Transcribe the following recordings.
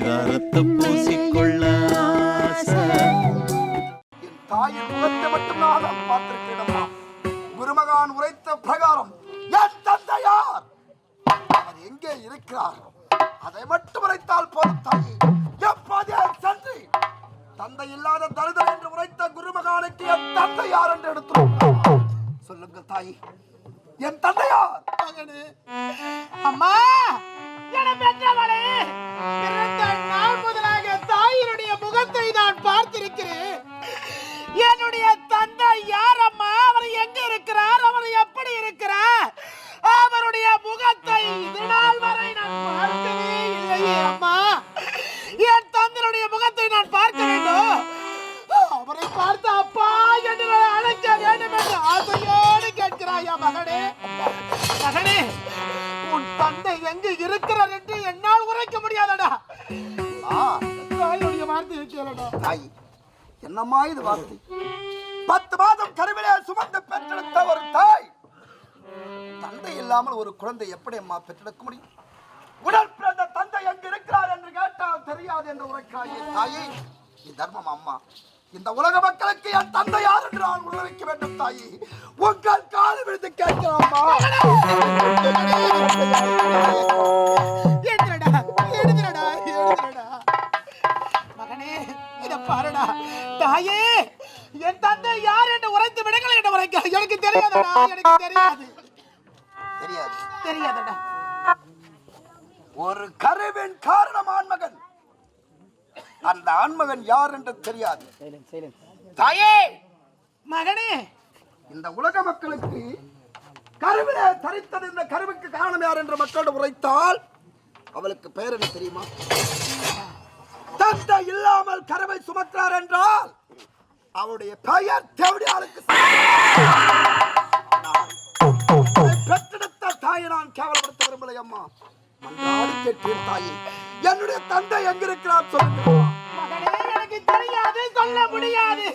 பரிதாரத்தை பூசிக்கொள்ள தாயின் முகத்தை மட்டும் நான் பார்த்திருக்கிறேனம்மா குருமகான் உரைத்த பிரகாரம் என் தந்தையார் அவர் எங்கே இருக்கிறார்? அதை மட்டும் உரைத்தால் போதும் தாயே. எப்போதே சென்று? தந்தை இல்லாத தருதல் என்று உரைத்த குருமகானுக்கு என் தந்தையார் என்று எடுத்து சொல்லுங்கள் தாயே. என் தந்தையார். மகனே. அம்மா. தந்தை இருக்கிறார் என்று என்னால் உரைக்க முடியாதடா. தாயுடைய வார்த்தையை கேளடா தாய் என்னம்மா இது வார்த்தை? பத்து மாதம் கருவிலே சுமந்து பெற்றெடுத்த ஒரு தாய். தந்தை இல்லாமல் ஒரு குழந்தை எப்படி அம்மா பெற்றெடுக்க முடியும்? உடல் பிறந்த தந்தை எங்கு இருக்கிறார் என்று கேட்டால் தெரியாது என்று உரைக்கிறாயே. தாயே இது தர்மம் அம்மா. இந்த உலக மக்களுக்கு என் தந்தை யார் என்று நான் உணர்விக்க வேண்டும் தாயே. உங்கள் கால் விழுந்து கேட்கிறோம்மா எனக்கு தெரியாதடா எனக்கு தெரியாது. தெரியாது. தெரியாதடா. ஒரு கருவின் காரணம் ஆண்மகன். அந்த ஆண்மகன் யார் என்று தெரியாது. தாயே! மகனே! இந்த உலக மக்களுக்கு கருவிலே தரித்தது இந்த கருவுக்கு காரணம் யார் என்று மக்களிடம் உரைத்தால் அவளுக்கு பெயர் என்ன தெரியுமா? தந்தை இல்லாமல் கருவை சுமக்கிறார் என்றால் அவருடைய பெயர் தேவடியாளுக்கு தாயை நான் கேவலப்படுத்த விரும்பலை அம்மா. மன்றாடி கேட்கிறேன் தாயே. என்னுடைய தந்தை எங்கிருக்கிறார் சொல்லுங்க மகனே எனக்கு தெரியாது சொல்ல முடியாது.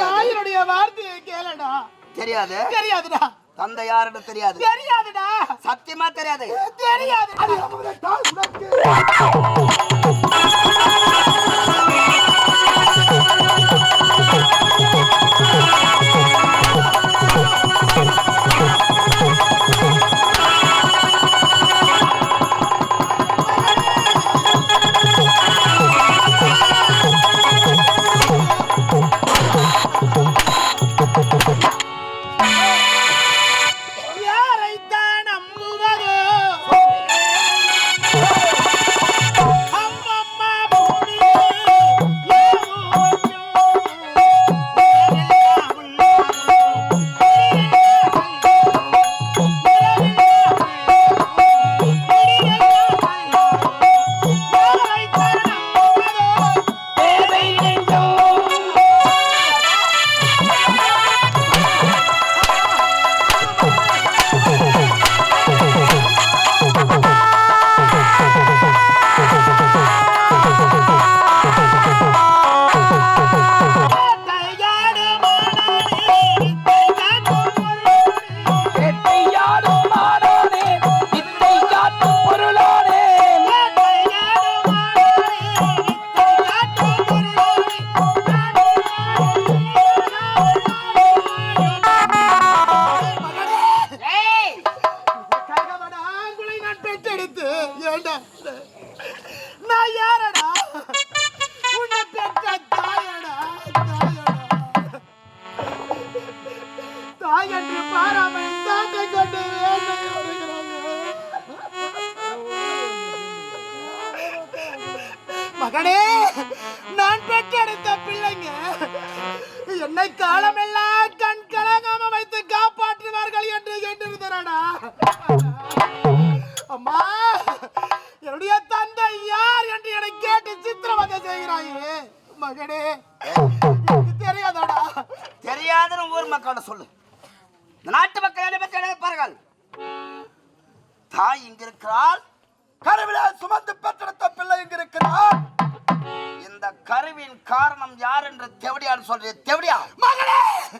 தாயினுடைய வார்த்தையை கேளடா. தெரியாது. தெரியாதுடா. தந்தை யார் என்று தெரியாது? தெரியாதுடா. சத்தியமா தெரியாது? தெரியாது.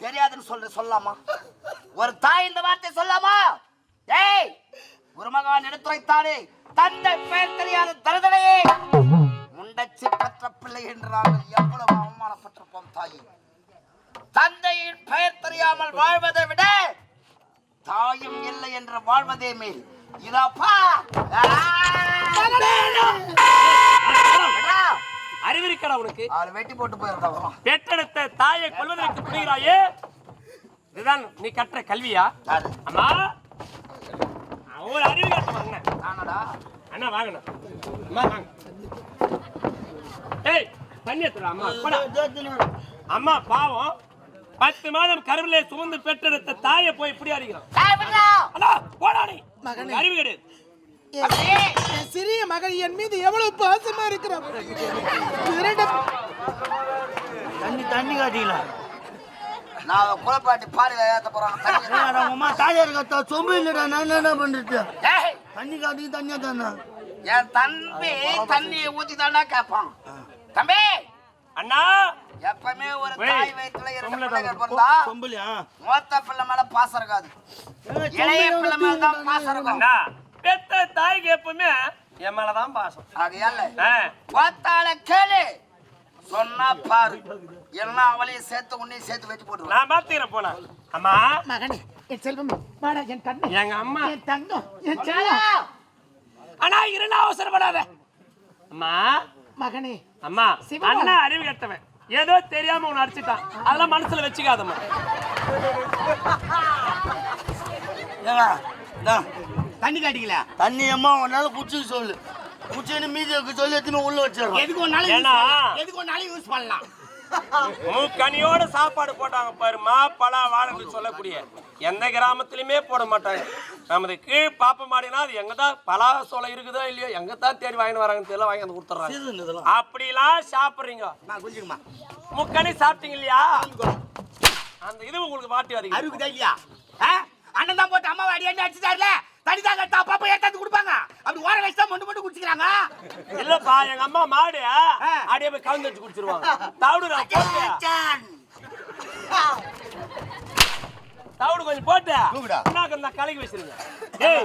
தெரியாதுன்னு சொல்ற சொல்லாமா? ஒரு தாய் இந்த வார்த்தை சொல்லாமா? ஏய் குருமகான் எடுத்துரைத்தானே தந்தை பெயர் தெரியாத தருதலையே. முண்டச்சி பெற்ற பிள்ளை என்று நாங்கள் எவ்வளவு அவமானப்பட்டிருப்போம் தாயே. தந்தையின் பெயர் தெரியாமல் வாழ்வதை விட தாயும் இல்லை என்று வாழ்வதே மேல். இதப்பா. அறிவிருக்கடா உனக்கு. அவளை வெட்டி போட்டு போயிருந்தா பெற்றெடுத்த தாயை கொல்வதற்கு துணிகிறாயே இதுதான் நீ கற்ற கல்வியா? அம்மா ஒரு அறிவு கட்ட நானடா. அண்ணா வாங்கண்ணா. அம்மா வாங்க. ஏய் தண்ணி எடுத்துடா அம்மா. போடா. அம்மா பாவம். பத்து மாதம் கருவிலே சுமந்து பெற்றெடுத்த தாயை போய் இப்படி அண்ணா போடா நீ. அறிவு கிடையாது என் சிறிய மகள் என் மீது எவ்வளவு பாசமா இருக்கிறான்? தண்ணி தண்ணி காட்டிங்களா நான் குளப்பாட்டி பாறையில ஏத்த போறான். தண்ணி அம்மா தாயார் கத்தா சொம்பு இல்லடா நான் என்ன பண்றது? தண்ணி காட்டி தண்ணியா தானே? என் தம்பி தண்ணியை ஊத்தி தானே கேட்பான் தம்பி! அண்ணா! எப்பவுமே ஒரு தாய் சொம்புல பிள்ளைகள் தான் பிறந்தா மூத்த பிள்ளை மேல பாசம் இருக்காது. இளைய பிள்ளை மேல தான் பாசம் இருக்கும். பெத்த தாய்க்கு எப்பவுமே என் மேலதான் பாசம். ஆகையால ஆ, கோத்தால கேளு. சொன்னா பாரு. எல்லாம் அவளையும் சேர்த்து உன்னையும் சேர்த்து வெட்டி போட்டுருவான். நான் பாத்துக்கிறேன் போனா அம்மா. மகனே என் செல்வம் வாடா என் கண்ணு எங்க அம்மா. என் தங்கம் என் செல்வம் அண்ணா இருண்ணா அவசரப்படாத. அம்மா. மகனே அம்மா. அண்ணா அறிவு கட்டவன். ஏதோ தெரியாம உன்னை அடிச்சிட்டான். அதெல்லாம் மனசுல வச்சுக்காதம்மா. ஏங்க தண்ணி காட்டிக்கல. தண்ணி அம்மா உன்னால குச்சிக்கு சொல்லு. குச்சின்னு மீதி வைக்க சொல்லி எத்தனை உள்ள வச்சிடறோம். எதுக்கு ஒன்னாலும் ஏன்னா எதுக்கு ஒன்னாலும் யூஸ் பண்ணலாம்? மூக்கனியோட சாப்பாடு போட்டாங்க பாரு மா பலா வாழைன்னு சொல்லக்கூடிய. எந்த கிராமத்திலுமே போட மாட்டாங்க. நமது கீழ் பாப்ப மாடினா அது எங்க தான் பலா சோளம் இருக்குதோ இல்லையோ எங்க தான் தேடி வாங்கிட்டு வராங்கன்னு தெரியல வாங்கி வந்து கொடுத்துட்றாங்க. சீசன் இதெல்லாம். அப்படிலாம் சாப்பிடுறீங்க. முக்கனி சாப்பிட்டீங்க இல்லையா? அந்த இது உங்களுக்கு வாட்டி வரைக்கும் அருக்குதா இல்லையா? ஆ? அண்ணன் தான் போட்டு அம்மா அடி அடிச்சுட்டாருல. தண்ணி தான் கட்டா பாப்பா ஏத்தாந்து கொடுப்பாங்க. அப்படி ஓர வச்சு தான் மொண்டு மொண்டு குடிச்சுக்கிறாங்க. இல்லப்பா எங்க அம்மா மாடு. அப்படியே போய் கவுந்து வச்சு குடிச்சிருவாங்க. தவிடு நான் போட்டு. தவிடு கொஞ்சம் போட்டு. என்ன கலக்கி வச்சிருங்க. டேய்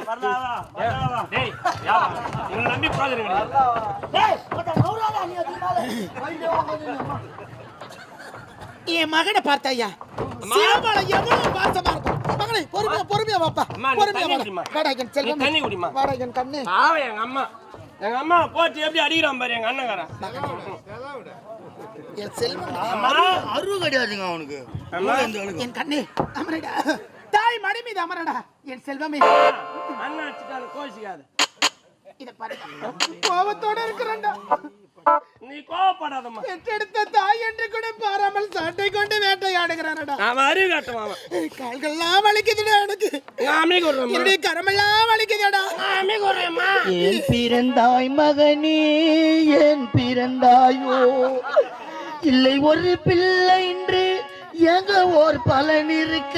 டேய் யாரா? உங்களை நம்பி பிரோஜனம் கிடையாது என் மகனை பார்த்தாயா? சிவபால எவ்வளவு பாசமா இருக்கும் மகனே பொறுமையா பொறுமையா வாப்பா. நீ பொறுமையா தண்ணி வாடா. குடிம்மா. வாடா என் செல்வம். தண்ணி குடிம்மா. வாடா என் கண்ணு. பாவம் எங்க அம்மா. எங்க அம்மா போட்டு எப்படி அடிக்கிறான் பாரு எங்க அண்ணங்காரன். என் செல்வம். அருவு கிடையாதுங்க அவனுக்கு. அம்மா. இந்த ஆளுக்கு. என் கண்ணு அமரடா. தாய் மடி மீது அமரடா என் செல்வமே. அண்ணன் அடிச்சுட்டாரு கோச்சிக்காத இத பாரு. கோபத்தோட இருக்கிறேன்டா. நீ கோவப்படாதம்மா. பெற்றெடுத்த தாய் என்று கூட பாராமல் சாட்டை கொண்டு வேட்டையாடுகிறானடா. அவன் அறிவு காட்டுவான். கால்கள்லாம் வலிக்குதுடா எனக்கு. நான் அமைக்க விடுறேம்மா. என்னுடைய கரமெல்லாம் வலிக்குதுடா. அமைக்க விடுறேம்மா. ஏன் பிறந்தாய் மகனே ஏன் பிறந்தாயோ. இல்லை ஒரு பிள்ளை என்று எங்க ஓர் பலன் இருக்க?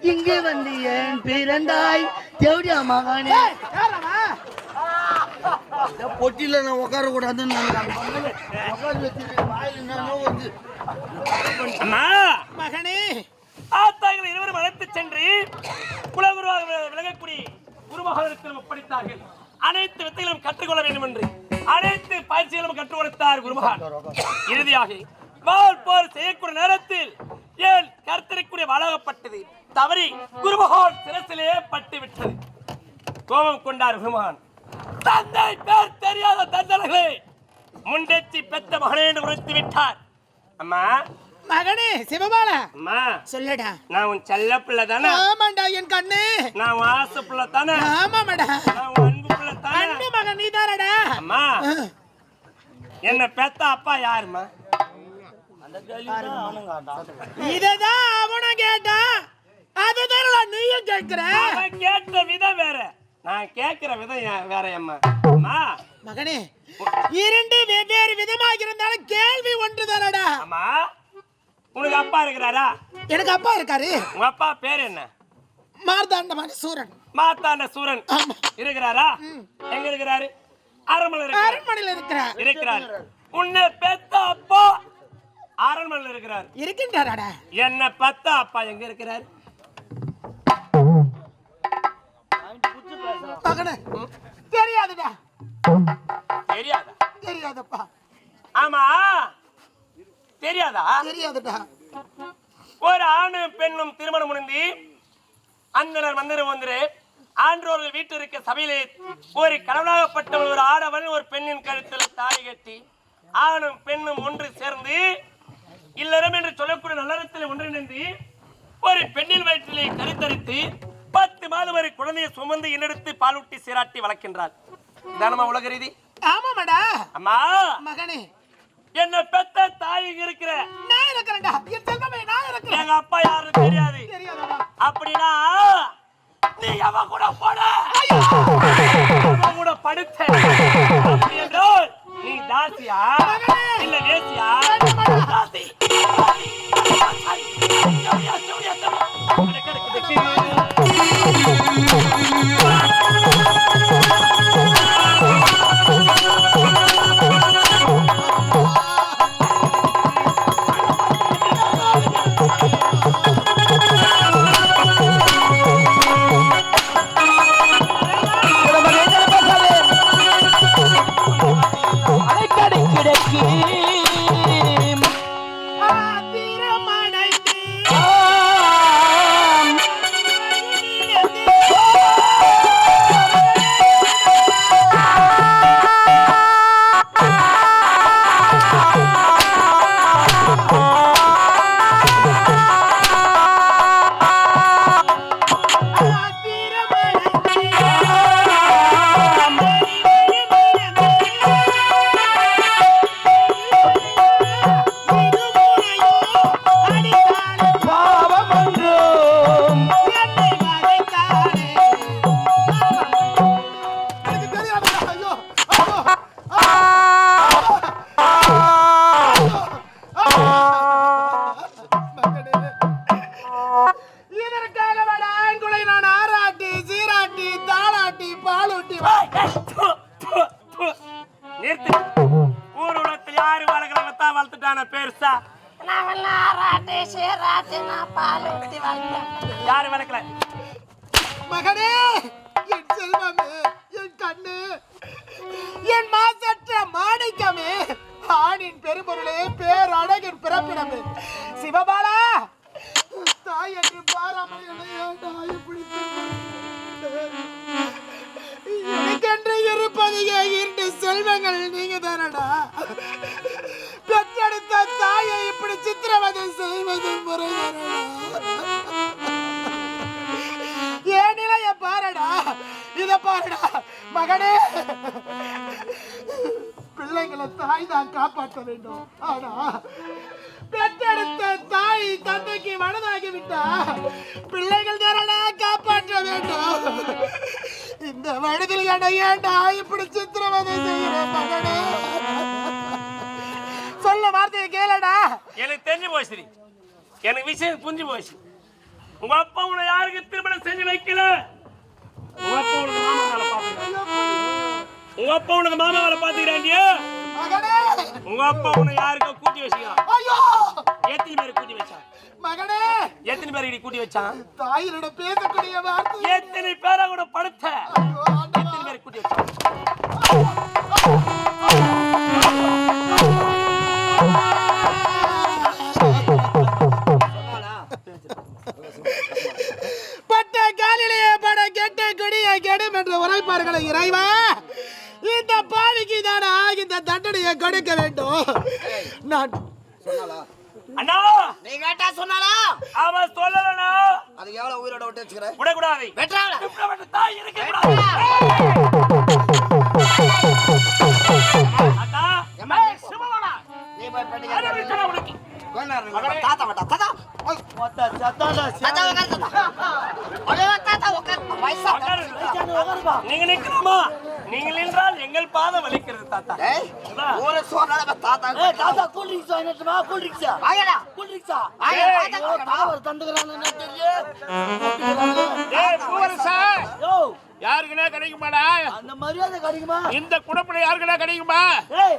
இங்கு வந்து ஏன் பிறந்தாய். தேவடியா மகனே. பொட்டியில நான் உட்கார கூடாதுன்னு மகனே! ஆத்தாங்களை இருவரும் அழைத்து சென்று குலகுருவாக வி- விளங்கக்கூடிய குருமகாலத்தில் ஒப்படைத்தார்கள் அனைத்து வித்தைகளும் கற்றுக்கொள்ள வேண்டும் என்று அனைத்து பயிற்சிகளும் கற்றுக் கொடுத்தார் குருமகான். இறுதியாக வால் போர் செய்யக்கூடிய நேரத்தில் ஏன் கர்த்தரைக்குரிய வழங்கப்பட்டது? தவறி குருமகான் சிரசிலே பட்டு விட்டது கோபம் கொண்டார் குருமகான். தந்தை பேர் தெரியாத தந்தனர்களே முண்டெச்சி பெத்த மகனே என்று உரைத்து விட்டார் அம்மா. மகனே சிவபால. அம்மா. சொல்லுடா. நான் உன் செல்ல பிள்ளை தானே? ஆமாண்டா என் கண்ணு. நான் உன் ஆசை பிள்ளை தானே? ஆமாடா நான் உன் அன்பு பிள்ளை தானே? அண்ணு மகன் நீதானடா. அம்மா. என்ன பெத்த அப்பா யாரும்மா? இததான் அவனும் கேட்டான். அதுதான் நீயும் கேட்கிற? கேட்ட விதம் வேற. நான் கேட்கிற விதம் வேற அம்மா அம்மா. மகனே இரண்டு வெவ்வேறு விதமாக இருந்தாலும் கேள்வி ஒன்றுதானடா அம்மா உனக்கு அப்பா இருக்கிறாரா? எனக்கு அப்பா இருக்காரு. உங்க அப்பா பேர் என்ன? மார்த்தாண்டமான சூரன் மாத்தாண்ட சூரன். இருக்கிறாரா? எங்க இருக்கிறாரு? அரண்மனை அரண்மனையில் இருக்கிறார். இருக்கிறார். உன்னை பெத்த அப்பா அரண்மனையில் இருக்கிறார். இருக்கின்றாராடா. என்ன பெத்த அப்பா எங்க இருக்கிறார்? தெரியாதா? தெரியாதப்பா. ஆமா. தெரியாதா? தெரியாதுடா. ஒரு ஆணும் பெண்ணும் திருமணம் முடிந்து அந்தனர் மந்திர வந்துரு. ஆன்றோர்கள் வீட்டில் இருக்க சபையிலே ஒரு கணவனாகப்பட்டவன் ஒரு ஆடவன் ஒரு பெண்ணின் கழுத்தில் தாலி கட்டி ஆணும் பெண்ணும் ஒன்று சேர்ந்து இல்லறம் என்று சொல்லக்கூடிய நல்லறத்தில் ஒன்றிணைந்து ஒரு பெண்ணின் வயிற்றிலே கருத்தரித்து பத்து மாதம் வரை குழந்தையை சுமந்து இன்னெடுத்து பாலூட்டி சீராட்டி வளர்க்கின்றார். தானமா உலக ரீதி? ஆமாமாடா அம்மா மகனே என்ன பெத்த தாய் இருக்கிற நான் இருக்கிறேன்டா என் செல்வமே நான் இருக்கிறேன் எங்க அப்பா யாரும் தெரியாது அப்படின்னா நீ அவன் கூட போட அவன் கூட படுத்த என்றால் நீ தாசியா இல்ல வேசியா தாசி நிறுத்து. ஊர் உலகத்தில் யாரு வளர்க்கறவங்க தான் வளர்த்துட்டான பெருசா? யாரு வளர்க்கல? மகனே என் செல்வமே என் கண்ணு என் மாசற்ற மாணிக்கமே ஆணின் பெரும்பொருளே பேரழகின் பிறப்பிடமே. சிவபாலா தாய் என்று பாராமல் செல்வங்கள் நீங்க தானடா? பெற்றெடுத்த தாயை இப்படி சித்திரவதை செய்வது முறை ஏன் நிலைய பாருடா. இத பாருடா. மகனே பிள்ளைங்களை தாய் தான் காப்பாற்ற வேண்டும். ஆனா பெற்றெடுத்த தாய் தந்தைக்கு மனதாகிவிட்டா பிள்ளைகள் தானடா காப்பாற்ற வேண்டும். இந்த வயதில் என்னை ஏன்டா இப்படி சித்திரவதை மகனே? சொல்ல வார்த்தையை கேளடா. எனக்கு தெரிஞ்சு போச்சு. எனக்கு விஷயம் புரிஞ்சு போச்சு. உங்க அப்பா உன்னை யாருக்கு திருமணம் செஞ்சு வைக்கல? உங்க அப்பா உனக்கு மாமா வேலை பாத்துக்கிறான் உங்க அப்பா உனக்கு மாமா வேலை பாத்துக்கிறாண்டியா உங்க அப்பா உன்னை யாருக்கோ கூட்டி வச்சுக்கிறான்? ஐயோ! எத்தனை பேர் கூட்டி வச்சான் மகனே! எத்தனை பேர் இடி கூட்டி வச்சான்? தாயினிடம் பேசக்கூடிய வார்த்தை. எத்தனை பேரை கூட படுத்த. எத்தனை பேர் கூட்டி வச்சான்? உரைப்பார்களே இறைவா இந்த பாவிக்கு தானா இந்த தண்டனையை கொடுக்க வேண்டும். நான் கேட்டா சொன்னாலா? அவன் சொல்லலண்ணா அதுக்கு எவ்வளவு உயிரோட விட்டு வச்சுக்கிற விடக்கூடாது. வெட்டாள விடப்பட்ட தாய் இருக்கக்கூடாது. அண்ணா, நீ போய் உனக்கு. தாத்தா வட்டா தாத்தா ஒரே ஒரு. நீங்க நிக்கணுமா? நீங்கள் நின்றால் எங்கள் பாதம் வலிக்கிறது தாத்தா. ஊரே சோறால தாத்தா. தாத்தா கூல் ட்ரிங்க்ஸ் வாங்கிட்டுமா கூல் ட்ரிங்க்ஸ் வாங்கடா. கூல் வாங்க தாத்தா. தந்துக்கறானே தெரியும் ஏய் பூவரசா. யாருக்குன்னா கிடைக்குமாடா? அந்த மரியாதை கிடைக்குமா? இந்த குடப்புல யாருக்குன்னா கிடைக்குமா?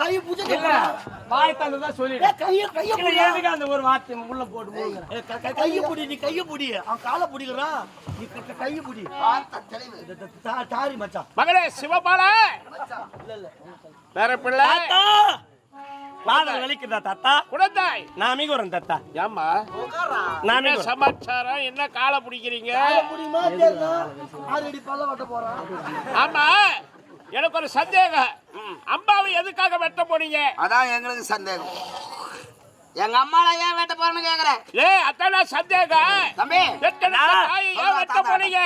கையை பூஜை இல்ல வாய் தந்ததான் சொல்லி கையை கையை இல்ல புடி எதுக்கு அந்த ஒரு வார்த்தை உள்ள போட்டு கையை புடி நீ கையை புடி. அவன் காலை புடிக்கிறான் நீ கையை புடி. தாரி மச்சான். மகளே சிவபாலா! வேற பிள்ளை? குழந்தாய் நான் மிகுறேன் தாத்தா. ஏம்மா? நான் என்ன மிகுறேன் சமாச்சாரம்? என்ன காலை பிடிக்கிறீங்க? புடிமா தெரியல ஆறு அடி பல்ல வெட்ட போறான். ஆமா. எனக்கு ஒரு சந்தேகம். அம்பாவை எதுக்காக வெட்ட போனீங்க? அதான் எங்களுக்கு சந்தேகம். எங்க அம்மால ஏன் வெட்ட போறேன்னு கேக்குறேன்? ஏ அத்தான சந்தேகம். தம்பி. வெட்ட போனீங்க?